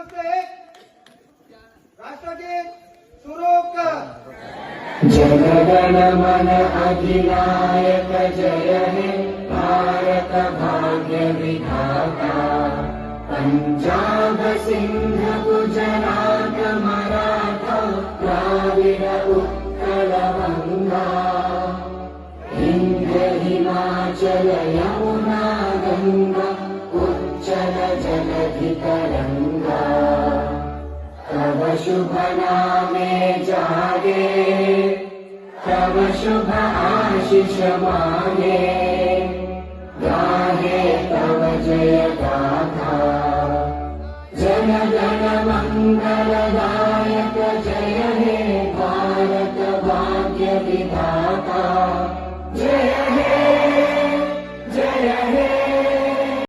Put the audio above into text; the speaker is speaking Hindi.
नमस्ते। राष्ट्रगीत शुरू कर। अधिनायक जय हे भारत भाग्य विधाता पंजाब सिंह गुजरात मराठा द्राविड उत्कल गंगा इंद्र हिमाचल यमुना गंगा उच्चल जलधि तरंगा शुभ ना जागे। तव शुभ आशिष मागे गाहे तव जय गाथा। जन जन मङ्गलदायक जय हे भारत भाग्य विधाता। जय